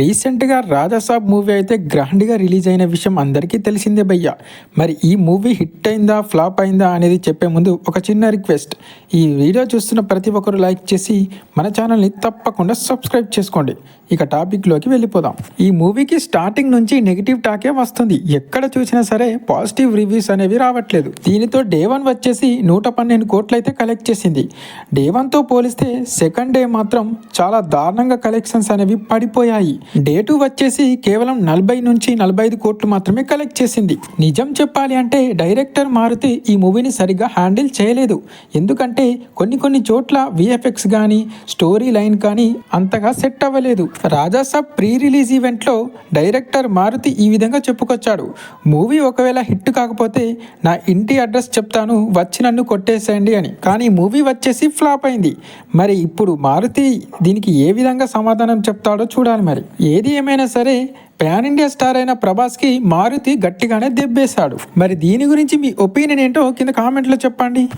రీసెంట్గా రాజాసాబ్ మూవీ అయితే గ్రాండ్గా రిలీజ్ అయిన విషయం అందరికీ తెలిసిందే భయ్య. మరి ఈ మూవీ హిట్ అయిందా ఫ్లాప్ అయిందా అనేది చెప్పే ముందు ఒక చిన్న రిక్వెస్ట్. ఈ వీడియో చూస్తున్న ప్రతి ఒక్కరు లైక్ చేసి మన ఛానల్ని తప్పకుండా సబ్స్క్రైబ్ చేసుకోండి. ఇక టాపిక్లోకి వెళ్ళిపోదాం. ఈ మూవీకి స్టార్టింగ్ నుంచి నెగిటివ్ టాకే వస్తుంది. ఎక్కడ చూసినా సరే పాజిటివ్ రివ్యూస్ అనేవి రావట్లేదు. దీనితో డే వన్ వచ్చేసి నూట పన్నెండు కోట్లు అయితే కలెక్ట్ చేసింది. డే వన్తో పోలిస్తే సెకండ్ డే మాత్రం చాలా దారుణంగా కలెక్షన్స్ అనేవి పడిపోయాయి. డే టూ వచ్చేసి కేవలం నలభై నుంచి నలభై ఐదు కోట్లు మాత్రమే కలెక్ట్ చేసింది. నిజం చెప్పాలి అంటే డైరెక్టర్ మారుతి ఈ మూవీని సరిగ్గా హ్యాండిల్ చేయలేదు. ఎందుకంటే కొన్ని కొన్ని చోట్ల విఎఫ్ఎక్స్ కానీ స్టోరీ లైన్ కానీ అంతగా సెట్ అవ్వలేదు. రాజాసాబ్ ప్రీ రిలీజ్ ఈవెంట్లో డైరెక్టర్ మారుతి ఈ విధంగా చెప్పుకొచ్చాడు. మూవీ ఒకవేళ హిట్ కాకపోతే నా ఇంటి అడ్రస్ చెప్తాను వచ్చి నన్ను కొట్టేసేయండి అని. కానీ మూవీ వచ్చేసి ఫ్లాప్ అయింది. మరి ఇప్పుడు మారుతి దీనికి ఏ విధంగా సమాధానం చెప్తాడో చూడాలి మరి. ఏది ఏమైనా సరే పాన్ ఇండియా స్టార్ అయిన ప్రభాస్కి మారుతి గట్టిగానే దెబ్బేశాడు. మరి దీని గురించి మీ ఒపీనియన్ ఏంటో కింద కామెంట్లో చెప్పండి.